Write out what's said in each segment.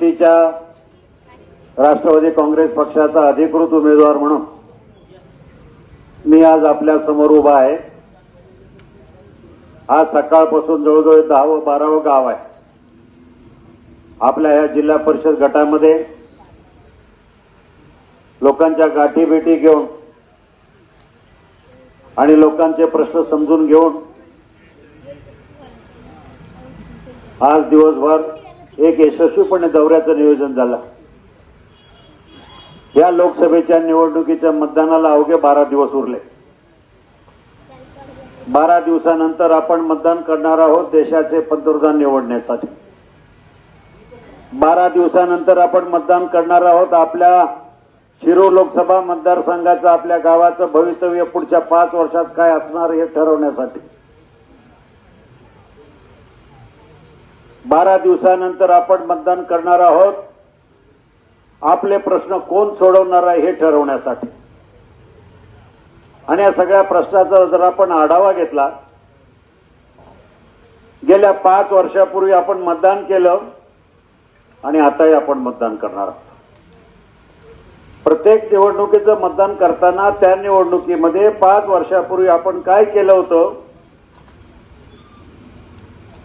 महायुतीच्या राष्ट्रवादी काँग्रेस पक्षाचा अधिकृत उमेदवार म्हणून मी आज आपल्यासमोर उभा आहे. आज सकाळपासून जवळजवळ दहावं बारावं गाव आहे. आपल्या या जिल्हा परिषद गटामध्ये लोकांच्या गाठी भेटी घेऊन आणि लोकांचे प्रश्न समजून घेऊन आज दिवसभर एक यशस्वीपणे दौऱ्याचं नियोजन झालं. या लोकसभेच्या निवडणुकीच्या मतदानाला अवघे बारा दिवस उरले. बारा दिवसानंतर आपण मतदान करणार आहोत देशाचे पंतप्रधान निवडण्यासाठी. बारा दिवसानंतर आपण मतदान करणार आहोत आपल्या शिरो लोकसभा मतदारसंघाचं आपल्या गावाचं भवितव्य पुढच्या पाच वर्षात काय असणार हे ठरवण्यासाठी. बारा दिवसानंतर आपण मतदान करणार आहोत. आपले प्रश्न कोण सोडवणार आहे हे ठरवण्यासाठी. आणि या सगळ्या प्रश्नाचा जर आपण आढावा घेतला गेल्या पाच वर्षापूर्वी आपण मतदान केलं आणि आताही आपण मतदान करणार आहोत. प्रत्येक निवडणुकीचं मतदान करताना त्या निवडणुकीमध्ये पाच वर्षापूर्वी आपण काय केलं होतं?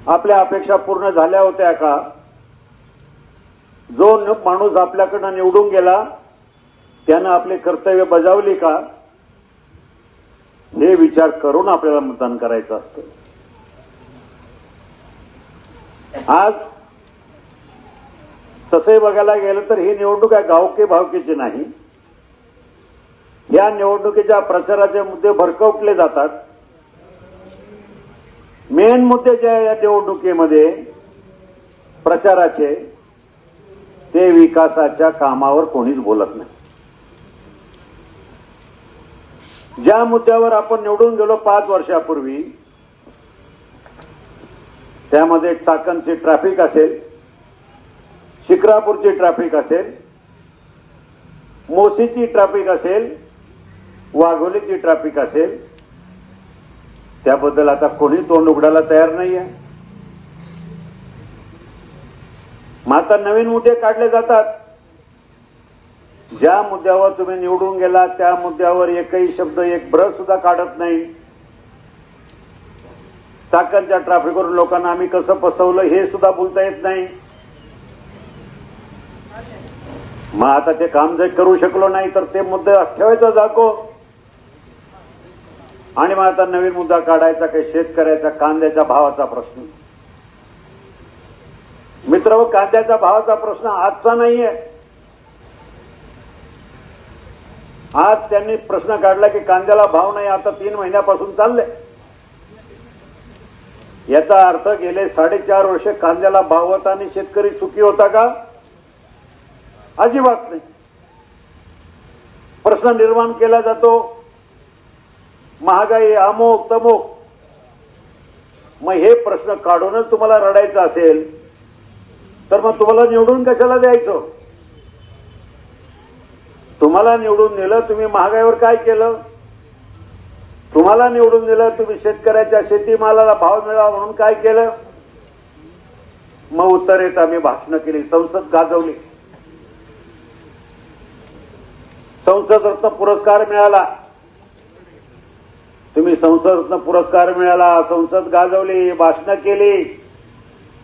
आपल्या अपेक्षा पूर्ण झाल्या होत्या का? जो माणूस आपल्याकडनं निवडून गेला त्यानं आपले कर्तव्य बजावली का? हे विचार करून आपल्याला मतदान करायचं असतं. आज तसे बघायला गेलं तर ही निवडणूक आहे गावकी भावकीची नाही. या निवडणुकीच्या प्रचाराचे मुद्दे भरकवटले जातात. मेन मुद्दे जे आहे या निवडणुकीमध्ये प्रचाराचे ते विकासाच्या कामावर कोणीच बोलत नाही. ज्या मुद्द्यावर आपण निवडून गेलो पाच वर्षापूर्वी त्यामध्ये चाकणची ट्रॅफिक असेल शिक्रापूरची ट्रॅफिक असेल मोसीची ट्रॅफिक असेल वाघोलीची ट्रॅफिक असेल त्याबद्दल आता कोणी तोंड उघडायला तयार नाही आहे मग आता नवीन मुद्दे काढले जातात. ज्या मुद्द्यावर तुम्ही निवडून गेला त्या मुद्द्यावर एकही शब्द एक ब्रश सुद्धा काढत नाही. चाकणच्या ट्रॅफिकवरून लोकांना आम्ही कसं फसवलं हे सुद्धा बोलता येत नाही. मग आता ते काम जर करू शकलो नाही तर ते मुद्दे ठेवायचा जागो. आणि मग आता नवीन मुद्दा काढायचा काही शेतकऱ्याचा कांद्याच्या भावाचा प्रश्न. मित्र व कांद्याच्या भावाचा प्रश्न आजचा नाहीये. आज त्यांनी प्रश्न काढला की कांद्याला भाव नाही आता तीन महिन्यापासून चालले याचा अर्थ गेले साडेचार वर्ष कांद्याला भाव होता आणि शेतकरी चुकी होता का? अजिबात नाही. प्रश्न निर्माण केला जातो. महागाई अमोक तमोक. मग हे प्रश्न काढूनच तुम्हाला रडायचं असेल तर मग तुम्हाला निवडून कशाला द्यायचं? तुम्हाला निवडून दिलं तुम्ही महागाईवर काय केलं? तुम्हाला निवडून दिलं तुम्ही शेतकऱ्याच्या शेतीमालाला भाव मिळावा म्हणून काय केलं? मग उत्तरेत आम्ही भाषणं केली संसद गाजवली. संसद रत्न पुरस्कार मिळाला. संसद पुरस्कार मिळाला संसद गाजवली भाषणं केली.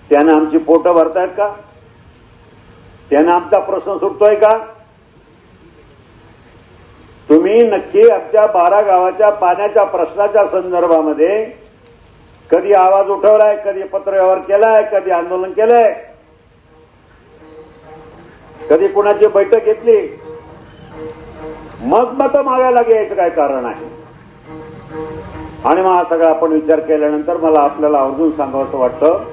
त्यानं आमची पोटं भरतायत का? त्याने आमचा प्रश्न सुटतोय का? तुम्ही नक्की आमच्या बारा गावाच्या पाण्याच्या प्रश्नाच्या संदर्भामध्ये कधी आवाज उठवलाय कधी पत्रव्यवहार केलाय कधी आंदोलन केलंय? कधी कुणाची बैठक घेतली? मग मत मागायला घ्यायचं काय कारण आहे. आणि मग हा सगळा आपण विचार केल्यानंतर मला आपल्याला आवर्जून सांगावं वाटतं.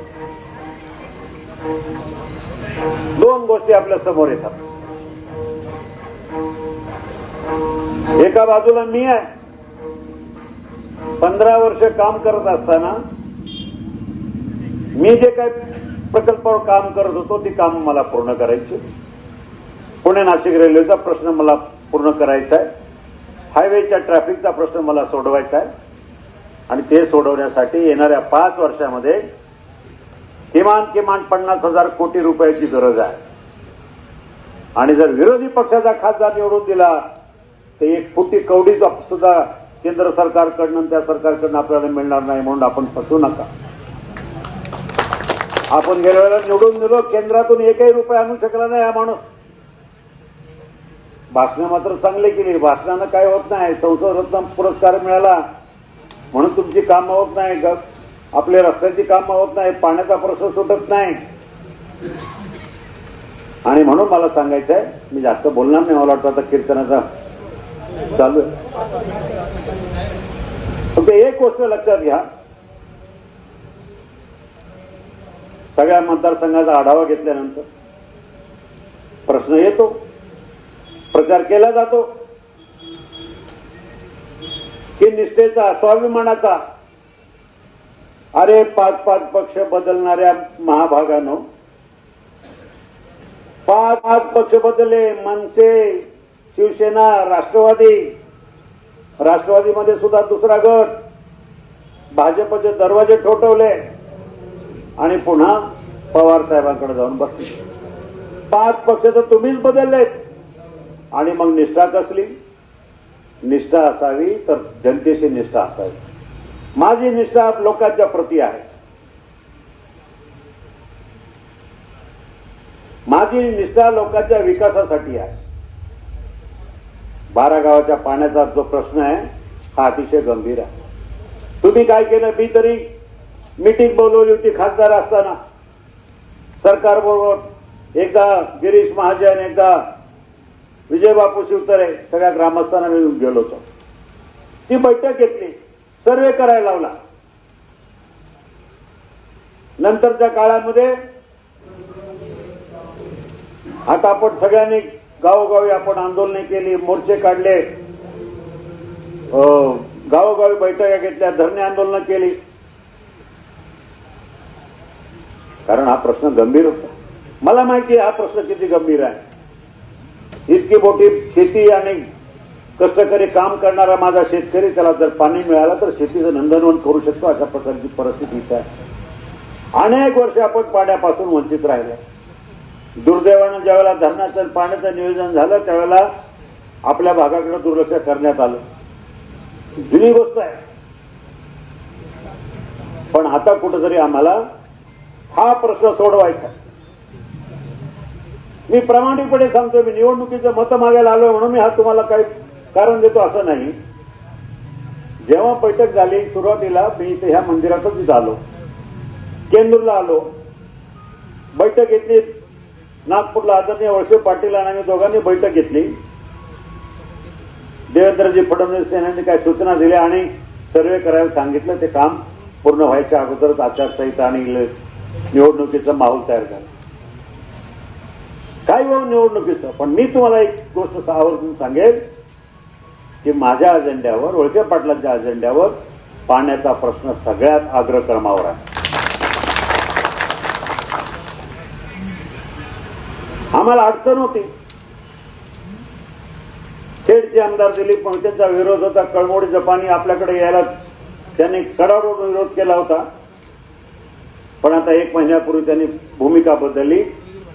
दोन गोष्टी आपल्यासमोर येतात. एका बाजूला मी आहे. पंधरा वर्ष काम करत असताना मी जे काय प्रकल्पावर काम करत होतो ती काम मला पूर्ण करायची. पुणे नाशिक रेल्वेचा प्रश्न मला पूर्ण करायचा आहे. हायवेच्या ट्रॅफिकचा प्रश्न मला सोडवायचा आहे. आणि ते सोडवण्यासाठी येणाऱ्या पाच वर्षामध्ये किमान किमान पन्नास हजार कोटी रुपयाची गरज आहे. आणि जर विरोधी पक्षाचा खासदार निवडून दिला तर एक फुटी कवडी सुद्धा केंद्र सरकारकडनं त्या सरकारकडनं आपल्याला मिळणार नाही म्हणून आपण फसू नका. आपण गेल्या वेळेला निवडून दिलो केंद्रातून एकही रुपये आणू शकला नाही हा माणूस. भाषणं मात्र चांगली केली भाषणानं काय होत नाही. संसद रत्न पुरस्कार मिळाला म्हणून तुमची कामं होत नाही ग- आपल्या रस्त्याची कामं होत नाही पाण्याचा प्रश्न सुटत नाही. आणि म्हणून मला सांगायचं आहे मी जास्त बोलणार नाही मला वाटतं आता कीर्तनाचा चालू आहे. फक्त एक गोष्ट लक्षात घ्या. सगळ्या मतदारसंघाचा आढावा घेतल्यानंतर प्रश्न येतो प्रचार केला जातो. निष्ठेचा स्वाभिमानाचा. अरे पाच पाच पक्ष बदलणाऱ्या महाभागानं. पाच पाच पक्ष बदलले मनसे शिवसेना राष्ट्रवादी. राष्ट्रवादीमध्ये सुद्धा दुसरा गट. भाजपचे दरवाजे ठोठवले. आणि पुन्हा पवार साहेबांकडे जाऊन बसले. पाच पक्ष तर तुम्हीच बदललेत. आणि मग निष्ठा कसली? निष्ठा असावी तर जनतेशी निष्ठा असावी. माझी निष्ठा लोकांच्या प्रती आहे. माझी निष्ठा लोकांच्या विकासासाठी आहे. बारा गावाच्या पाण्याचा जो प्रश्न आहे हा अतिशय गंभीर आहे. तुम्ही काय केलं? मी तरी मीटिंग बोलवली होती खासदार असताना. सरकार बरोबर एकदा गिरीश महाजन एकदा विजय बापू शिवतरे सगळ्या ग्रामस्थांना मिळून गेलो होतो. ती बैठक घेतली सर्वे करायला लावला. नंतरच्या काळामध्ये आता आपण सगळ्यांनी गावोगावी आपण आंदोलने केली मोर्चे काढले अं, गावोगावी बैठका घेतल्या धरणे आंदोलनं केली. कारण हा प्रश्न गंभीर होता. मला माहिती आहे हा प्रश्न किती गंभीर आहे. इतकी मोठी शेती आणि कष्टकरी काम करणारा माझा शेतकरी त्याला जर पाणी मिळालं तर शेतीचं नंदनवन करू शकतो अशा प्रकारची परिस्थिती इथं आहे. अनेक वर्ष आपण पाण्यापासून वंचित राहिले. दुर्दैवानं ज्यावेळेला धरणाचं पाण्याचं नियोजन झालं त्यावेळेला आपल्या भागाकडे दुर्लक्ष करण्यात आलं. जुनी गोष्ट आहे. पण आता कुठंतरी आम्हाला हा प्रश्न सोडवायचा आहे. मी प्रामाणिकपणे सांगतो मी निवडणुकीचं मतं मागायला आलोय म्हणून मी हा तुम्हाला काही कारण देतो असं नाही. जेव्हा बैठक झाली सुरुवातीला मी इथे ह्या मंदिरातच इथं आलो केंदूरला आलो. बैठक घेतली. नागपूरला आदरणीय वळसे पाटील आणि आम्ही दोघांनी बैठक घेतली. देवेंद्रजी फडणवीस यांनी काही सूचना दिल्या आणि सर्वे करायला सांगितलं. ते काम पूर्ण व्हायच्या अगोदरच आचारसंहिता आणि ल- निवडणुकीचा माहोल तयार झाला. काय हो निवडणुकीचं? पण मी तुम्हाला एक गोष्ट आवर्जून सांगेल की माझ्या अजेंड्यावर वळसे पाटलांच्या अजेंड्यावर पाण्याचा प्रश्न सगळ्यात अग्रक्रमावर आहे. आम्हाला अडचण होती. खेडचे आमदार दिलीप मोहितेंचा विरोध होता कळमोडीचं पाणी आपल्याकडे यायला त्यांनी कडाडून विरोध केला होता. पण आता एक महिन्यापूर्वी त्यांनी भूमिका बदलली.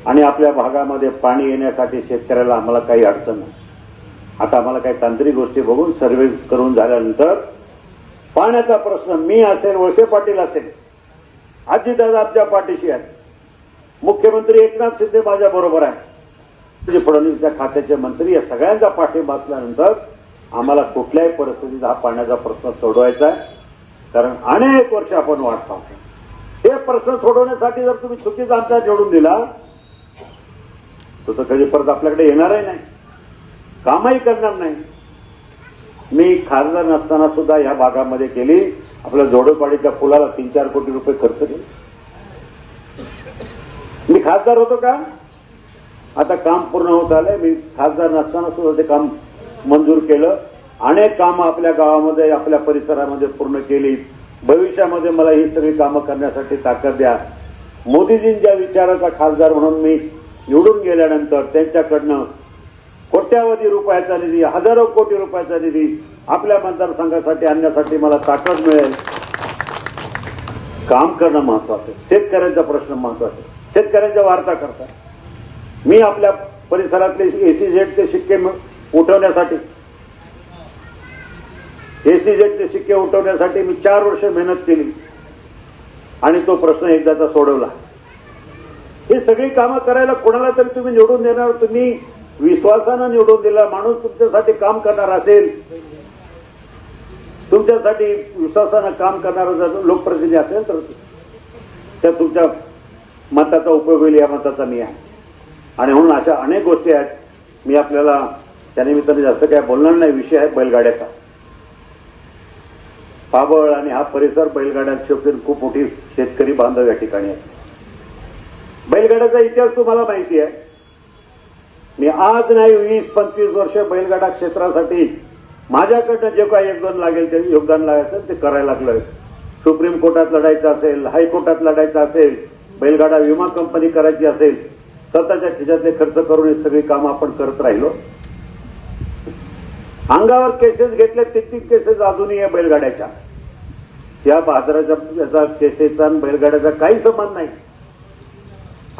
आणि आपल्या भागामध्ये पाणी येण्यासाठी शेतकऱ्याला आम्हाला काही अडचण नाही. आता आम्हाला काही तांत्रिक गोष्टी बघून सर्वे करून झाल्यानंतर पाण्याचा प्रश्न मी असेल वळसे पाटील असेल आजीदादा आमच्या पाठीशी आहे मुख्यमंत्री एकनाथ शिंदे माझ्या बरोबर आहे म्हणजे फडणवीसच्या खात्याचे मंत्री या सगळ्यांचा पाठिंबा असल्यानंतर आम्हाला कुठल्याही परिस्थितीत हा पाण्याचा प्रश्न सोडवायचा आहे. कारण अनेक वर्ष आपण वाट पाहतो हे प्रश्न सोडवण्यासाठी जर तुम्ही चुकीचा आमचा निवडून दिला तो तर कधी परत आपल्याकडे येणारही नाही. कामही करणार नाही. मी खासदार नसताना सुद्धा या भागामध्ये केली. आपल्या जोडोपाडीच्या पुलाला तीन चार कोटी रुपये खर्च केले. मी खासदार होतो का? आता काम पूर्ण होत आलंय. मी खासदार नसताना सुद्धा ते काम मंजूर केलं. अनेक कामं आपल्या गावामध्ये आपल्या परिसरामध्ये पूर्ण केली. भविष्यामध्ये मला ही सगळी कामं करण्यासाठी ताकद द्या. मोदीजींच्या विचाराचा खासदार म्हणून मी निवडून गेल्यानंतर त्यांच्याकडनं कोट्यावधी रुपयाचा निधी हजारो कोटी रुपयाचा निधी आपल्या मतदारसंघासाठी आणण्यासाठी मला ताकद मिळेल. काम करणं महत्वाचं आहे. शेतकऱ्यांचा प्रश्न महत्त्वाचा आहे. शेतकऱ्यांच्या वार्ता करता मी आपल्या परिसरातले एसी झेडचे शिक्के उठवण्यासाठी एसी झेडचे शिक्के उठवण्यासाठी मी चार वर्ष मेहनत केली आणि तो प्रश्न एकदाचा सोडवला. हे सगळी कामं करायला कोणाला तरी तुम्ही निवडून देणार? तुम्ही विश्वासानं निवडून दिला माणूस तुमच्यासाठी काम करणार असेल. तुमच्यासाठी विश्वासानं काम करणारा जर लोकप्रतिनिधी असेल तर त्या तुमच्या मताचा उपयोग होईल या मताचा मी आहे. आणि म्हणून अशा अनेक गोष्टी आहेत. मी आपल्याला त्यानिमित्ताने जास्त काय बोलणार नाही. विषय आहे बैलगाड्याचा. पाबळ आणि हा परिसर बैलगाड्या खूप मोठी शेतकरी बांधव या ठिकाणी आहे बैलगाड्याचा इतिहास तुम्हाला माहिती आहे. मी आज नाही वीस पंचवीस वर्ष बैलगाडा क्षेत्रासाठी माझ्याकडनं जे काही योगदान लागेल ते योगदान लागायचं ते करायला लागलंय. सुप्रीम कोर्टात लढायचं असेल हायकोर्टात लढायचं असेल बैलगाडा विमा कंपनी करायची असेल स्वतःच्या खिशातले खर्च करून ही सगळी कामं आपण करत राहिलो. अंगावर केसेस घेतले तीन केसेस अजूनही आहे बैलगाड्याच्या. या बाजाराच्या याचा केसेसचा आणि बैलगाड्याचा काही संबंध नाही.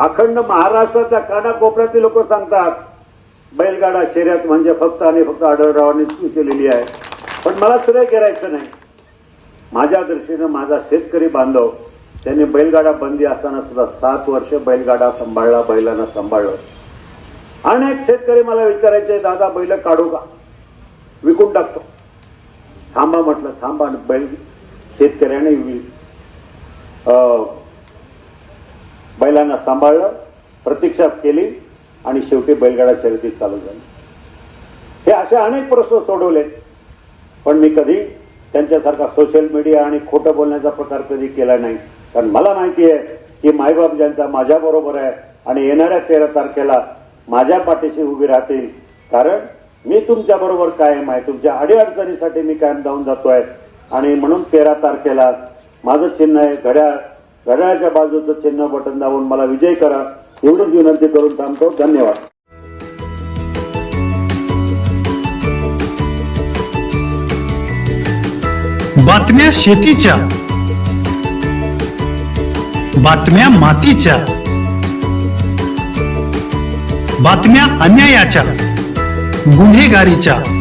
अखंड महाराष्ट्राच्या कानाकोपऱ्यातील लोक सांगतात बैलगाडा शर्यत म्हणजे फक्त आणि फक्त आढळरावांनी केलेली आहे. पण मला सुद्धा करायचं नाही. माझ्या दृष्टीनं माझा शेतकरी बांधव त्यांनी बैलगाडा बंदी असताना सुद्धा सात वर्ष बैलगाडा सांभाळला बैलांना सांभाळलं. अनेक शेतकरी मला विचारायचे दादा बैल काढू का? विकून टाकतो. थांबा म्हटलं. थांबा आणि बैल शेतकऱ्याने वि- बैलांना सांभाळलं प्रतीक्षा केली आणि शेवटी बैलगाडा शर्यती चालू झाली. हे असे अनेक प्रश्न सोडवले पण मी कधी त्यांच्यासारखा सोशल मीडिया आणि खोटं बोलण्याचा प्रकार कधी केला नाही. कारण मला माहिती आहे की मायबाप ज्यांचा माझ्याबरोबर आहे आणि येणाऱ्या तेरा तारखेला माझ्या पाठीशी उभी राहतील. कारण मी तुमच्याबरोबर कायम आहे तुमच्या अडीअडचणीसाठी मी कायम जाऊन जातो आहे. आणि म्हणून तेरा तारखेला माझं चिन्ह आहे घड्याळ घड्याळाच्या बाजूचं चिन्ह बटन दाबून मला विजय करा. एवढीच विनंती करून थांबतो. धन्यवाद. बातम्या शेतीच्या. बातम्या मातीच्या. बातम्या अन्यायाच्या. गुन्हेगारीच्या.